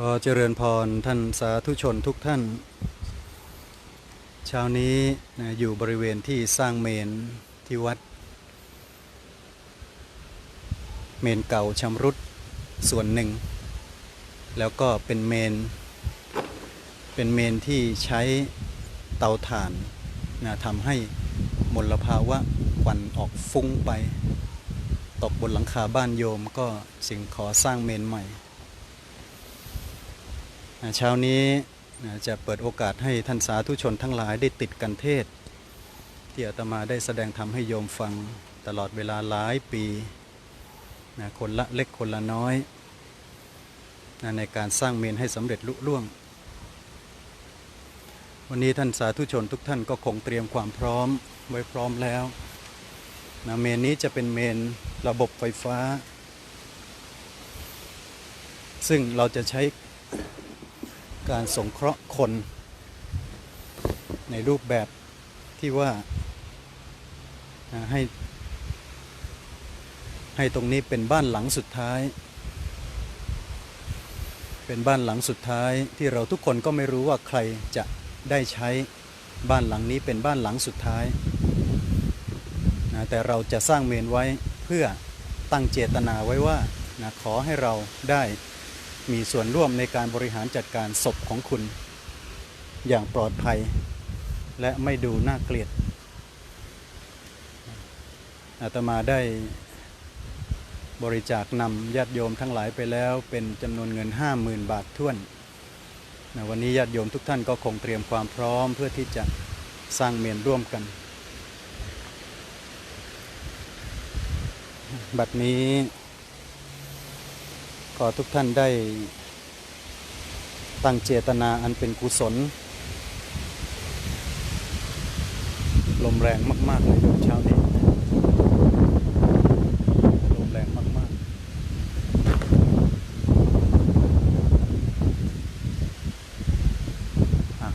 ขอเจริญพรท่านสาธุชนทุกท่าน เช้านี้นะอยู่บริเวณที่สร้างเมนที่วัด เมนเก่าชำรุดส่วนหนึ่ง แล้วก็เป็นเมน เป็นเมนที่ใช้เตาถ่านนะทำให้มลภาวะควันออกฟุ้งไป ตกบนหลังคาบ้านโยมก็สิ่งขอสร้างเมนใหม่ เช้านี้จะเปิดโอกาสให้ท่านสาธุชนทั้งหลายได้ติดกันเทศ ที่อาตมาได้แสดงธรรมให้โยมฟังตลอดเวลาหลายปีนะคนละเล็กคนละน้อยนะในการสร้างเมนให้สำเร็จลุล่วง วันนี้ท่านสาธุชนทุกท่านก็คงเตรียมความพร้อมไว้พร้อมแล้วนะเมนนี้จะเป็นเมนระบบไฟฟ้า ซึ่งเราจะใช้ การสงเคราะห์คน ในรูปแบบที่ว่าให้ให้ตรงนี้เป็นบ้านหลังสุดท้าย เป็นบ้านหลังสุดท้ายที่เราทุกคนก็ไม่รู้ว่าใครจะได้ใช้บ้านหลังนี้เป็นบ้านหลังสุดท้ายนะแต่เราจะสร้างเมนไว้เพื่อตั้งเจตนาไว้ว่านะขอให้เราได้ มีส่วนร่วมในการบริหารจัดการศพของคุณ อย่างปลอดภัย และไม่ดูน่าเกลียดอาตมาได้บริจาคนำญาติโยมทั้งหลายไปแล้วเป็นจำนวนเงิน 50,000 บาทท้วนนะวันนี้ญาติโยมทุกท่านก็คงเตรียมความพร้อมเพื่อที่จะสร้างเมนร่วมกัน บัดนี้ ขอทุกท่านได้ตั้งเจตนาอันเป็นกุศล ลมแรงมาก ๆ เลยเช้านี้ลมแรงมาก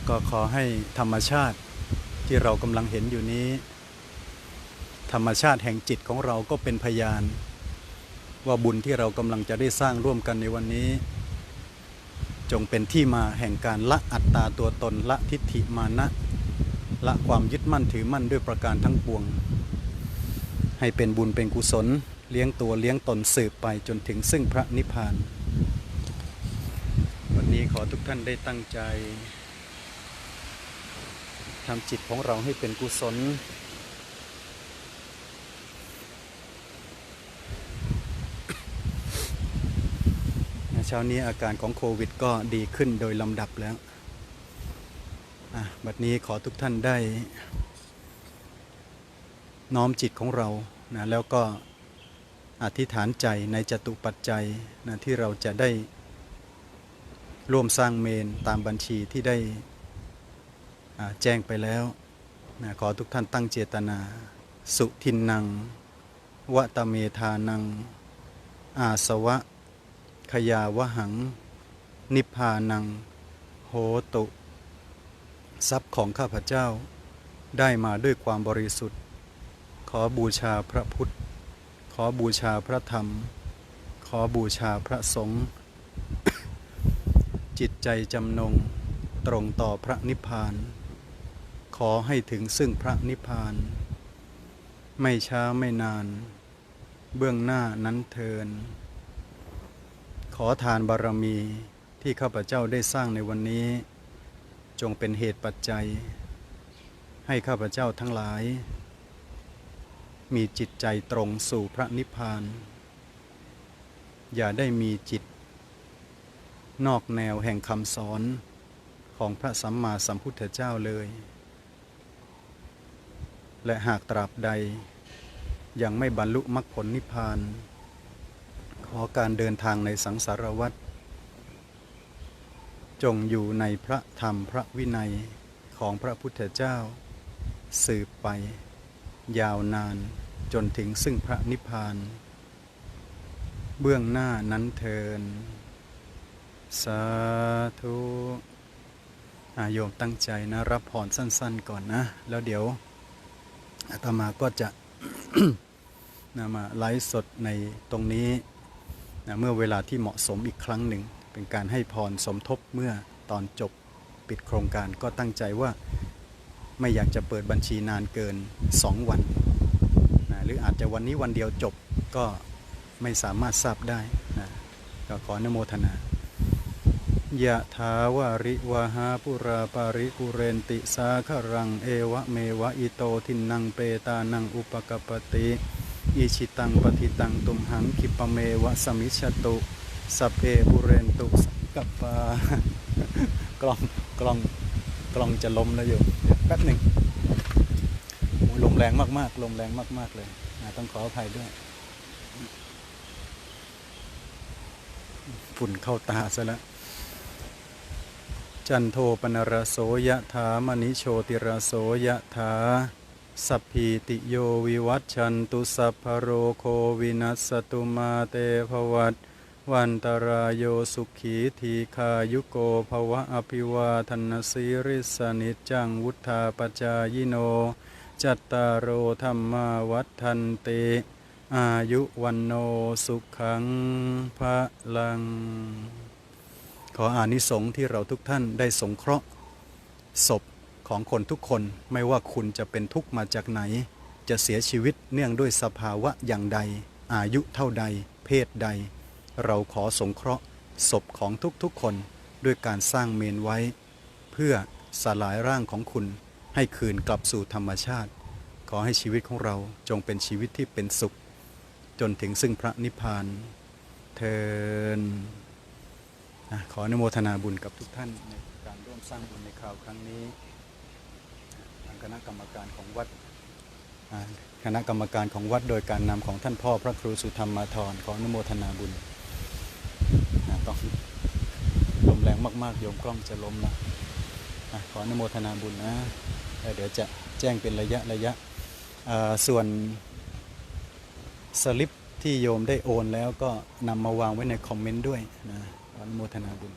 ๆ ก็ขอให้ธรรมชาติที่เรากำลังเห็นอยู่นี้ ธรรมชาติแห่งจิตของเราก็เป็นพยาน ว่าบุญที่เรากำลังจะได้สร้างร่วมกันในวันนี้ จงเป็นที่มาแห่งการละอัตตาตัวตนละทิฏฐิมานะ ละความยึดมั่นถือมั่นด้วยประการทั้งปวง ให้เป็นบุญเป็นกุศลเลี้ยงตัวเลี้ยงตนสืบไปจนถึงซึ่งพระนิพพาน วันนี้ขอทุกท่านได้ตั้งใจทำจิตของเราให้เป็นกุศล ช้านี้อาการของโควิดก็ดีขึ้นโดยลำดับแล้วบัดนี้ขอทุกท่านได้ น้อมจิตของเรานะแล้วก็อธิษฐานใจในจตุปัจจัยนะที่เราจะได้ร่วมสร้างเมนตามบัญชีที่ได้แจ้งไปแล้วนะขอทุกท่านตั้งเจตนา สุทินนังวะตะเมธานัง อาสวะ ขยาวหัง นิพพานัง โหตุ ทรัพย์ของข้าพเจ้า ได้มาด้วยความบริสุทธิ์ ขอบูชาพระพุทธ ขอบูชาพระธรรม ขอบูชาพระสงฆ์จิตใจจำนงตรงต่อพระนิพพาน ขอให้ถึงซึ่งพระนิพพาน ไม่ช้าไม่นาน เบื้องหน้านั้นเทิน ขอทานบารมีที่ข้าพเจ้าได้สร้างในวันนี้ จงเป็นเหตุปัจจัย ให้ข้าพเจ้าทั้งหลาย มีจิตใจตรงสู่พระนิพพาน อย่าได้มีจิต นอกแนวแห่งคำสอนของพระสัมมาสัมพุทธเจ้าเลย และหากตราบใดยังไม่บรรลุมรรคผลนิพพาน ขอการเดินทางในสังสารวัฏจงอยู่ในพระธรรมพระวินัยของพระพุทธเจ้า สืบไป ยาวนานจนถึงซึ่งพระนิพพาน เบื้องหน้านั้นเทิน สาธุอาโยมตั้งใจนะ รับพรสั้น ๆ ก่อนนะ แล้วเดี๋ยวอาตมาก็จะนะมาไลฟ์สดในตรงนี้ นะเมื่อเวลาที่เหมาะสมอีกครั้งหนึ่ง เป็นการให้พรสมทบเมื่อตอนจบปิดโครงการก็ตั้งใจว่าไม่อยากจะเปิดบัญชีนานเกิน 2 วันนะหรืออาจจะวันนี้วันเดียวจบก็ไม่สามารถทราบได้นะก็ขออนโมทนายะถาวาริวหาปุราปาริกุเรนติสาครังเอวะเมวะอิโตทินังเปตานังอุปกปติ อิชิตังปฏิตังตุมหังคิปเมวะสมิชตุสัเพปุเรนตุสกัปปากล้องกล้องกล้องจะล้มแล้วอยู่แป๊บหนึ่งลมแรงมากๆลมแรงมาก ๆ เลยต้องขออภัยด้วยฝุ่นเข้าตาซะแล้วจันโทปนรโสยะถามณิโชติรโสยะถา สัพพีติโยวิวัตชันตุสัพพโรโควินัสตุมาเตภวัตวันตรายโยสุขีทีคายุโกภวะอภิวาทนสีริสนิจังวุธาปจายโน จัตตารโอธรรมาวัฏันเต อายุวันโนสุขังพระลัง ขออานิสงส์ที่เราทุกท่านได้สงเคราะห์ศพ ของคนทุกคนไม่ว่าคุณจะเป็นทุกข์มาจากไหน จะเสียชีวิตเนื่องด้วยสภาวะอย่างใด อายุเท่าใด เพศใด เราขอสงเคราะห์ศพของทุกๆคนด้วยการสร้างเมนไว้ เพื่อสลายร่างของคุณให้คืนกลับสู่ธรรมชาติ ขอให้ชีวิตของเราจงเป็นชีวิตที่เป็นสุข จนถึงซึ่งพระนิพพานเทินขออนุโมทนาบุญกับทุกท่านในการร่วมสร้างบุญในคราวครั้งนี้ ณะกรรมการของวัดคณะกรรมการของวัดโดยการนำของท่านพ่อพระครูสุธรรมาธรขออนุโมทนาบุญต้องลมแรงมากๆโยมกล้องจะล้มนะขออนุโมทนาบุญนะเดี๋ยวจะแจ้งเป็นระยะระยะส่วนสลิปที่โยมได้โอนแล้วก็นำมาวางไว้ในคอมเมนต์ด้วยนะขออนุโมทนาบุญ